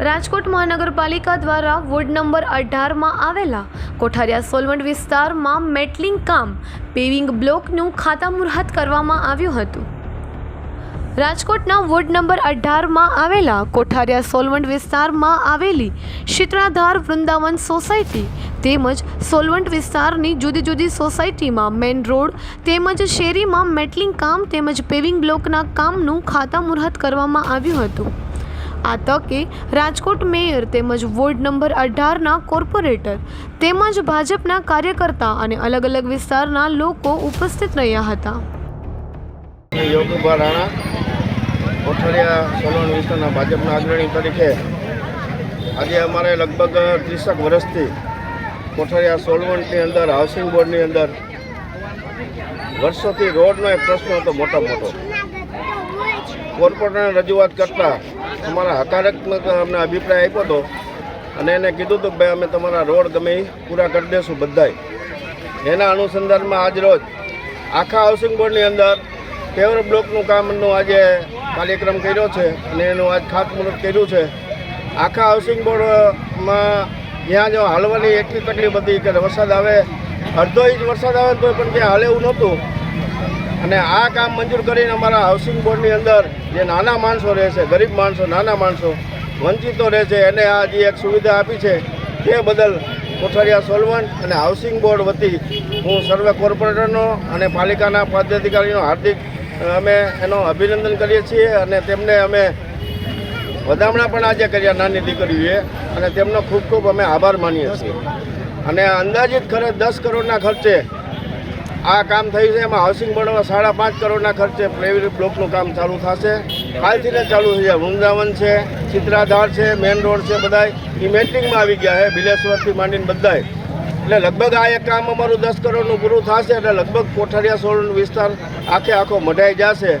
રાજકોટ મહાનગરપાલિકા દ્વારા ward number અઢારમાં આવેલા કોઠારિયા સોલવંટ વિસ્તારમાં મેટલિંગ કામ, પેવિંગ બ્લોકનું ખાતામુહૂર્ત કરવામાં આવ્યું હતું. રાજકોટના વોર્ડ નંબર અઢારમાં આવેલા કોઠારિયા સોલવંટ વિસ્તારમાં આવેલી શીતળાધાર વૃંદાવન સોસાયટી તેમજ સોલવંટ વિસ્તારની જુદી જુદી સોસાયટીમાં મેઇન રોડ તેમજ શેરીમાં મેટલિંગ કામ તેમજ પેવિંગ બ્લોકના કામનું ખાતામુહૂર્ત કરવામાં આવ્યું હતું. આ તકે રાજકોટ મેયર તેમજ વોર્ડ નંબર અઢારના કોર્પોરેટર તેમજ ભાજપના કાર્યકર્તા અને અલગ અલગ વિસ્તારના લોકો ઉપસ્થિત રહ્યા હતા. યોગુભા રાણા કોઠારિયા સોલણ વિસ્તારના ભાજપના અગ્રણી તરીકે આજે અમારે લગભગ ત્રીસેક વર્ષથી કોઠારિયા સોલવંટની અંદર, હાઉસિંગ બોર્ડની અંદર વર્ષોથી રોડનો એક પ્રશ્ન હતો મોટો મોટો. કોર્પોરેટરને રજૂઆત કરતા અમારા હકારાત્મક અમને અભિપ્રાય આપ્યો હતો અને એને કીધું હતું કે ભાઈ, અમે તમારા રોડ ગમે પૂરા કરી દઈશું બધાય. એના અનુસંધાનમાં આજ રોજ આખા હાઉસિંગ બોર્ડની અંદર પેવર બ્લોકનું કામનો આજે કાર્યક્રમ કર્યો છે અને એનું આજ ખાતમુહૂર્ત કર્યું છે. આખા હાઉસિંગ બોર્ડમાં જ્યાં જો હાલવાની એટલી તકલીફ હતી કે વરસાદ આવે, અડધો ઇંચ વરસાદ આવે તો પણ ત્યાં હાલે એવું નહોતું. અને આ કામ મંજૂર કરીને અમારા હાઉસિંગ બોર્ડની અંદર જે નાના માણસો રહે છે, ગરીબ માણસો, નાના માણસો, વંચિતો રહે છે, એને આ જે એક સુવિધા આપી છે, તે બદલ કોઠારિયા સોલવન્ટ અને હાઉસિંગ બોર્ડ વતી હું સર્વે કોર્પોરેટરનો અને પાલિકાના પદાધિકારીનો હાર્દિક અમે એનો અભિનંદન કરીએ છીએ અને તેમને અમે વધામણા પણ આજે કર્યા નાની દીકરીઓએ અને તેમનો ખૂબ ખૂબ અમે આભાર માનીએ છીએ. અને અંદાજિત ખરે દસ કરોડના ખર્ચે આ કામ થયું છે, એમાં હાઉસિંગ બોર્ડમાં સાડા પાંચ કરોડના ખર્ચે પ્લેવી બ્લોકનું કામ ચાલુ થશે. કાલથી ચાલુ થઈ જાય. વૃંદાવન છે, ચિત્રાધાર છે મેન રોડ છે, બધાય. એ મેન્ટિંગમાં આવી ગયા છે બિલેશ્વરથી માંડીને બધાય. એટલે લગભગ આ એક કામ અમારું દસ કરોડનું પૂરું થશે, એટલે લગભગ કોઠારિયા સોળનો વિસ્તાર આખે આખો મઢાઈ જશે.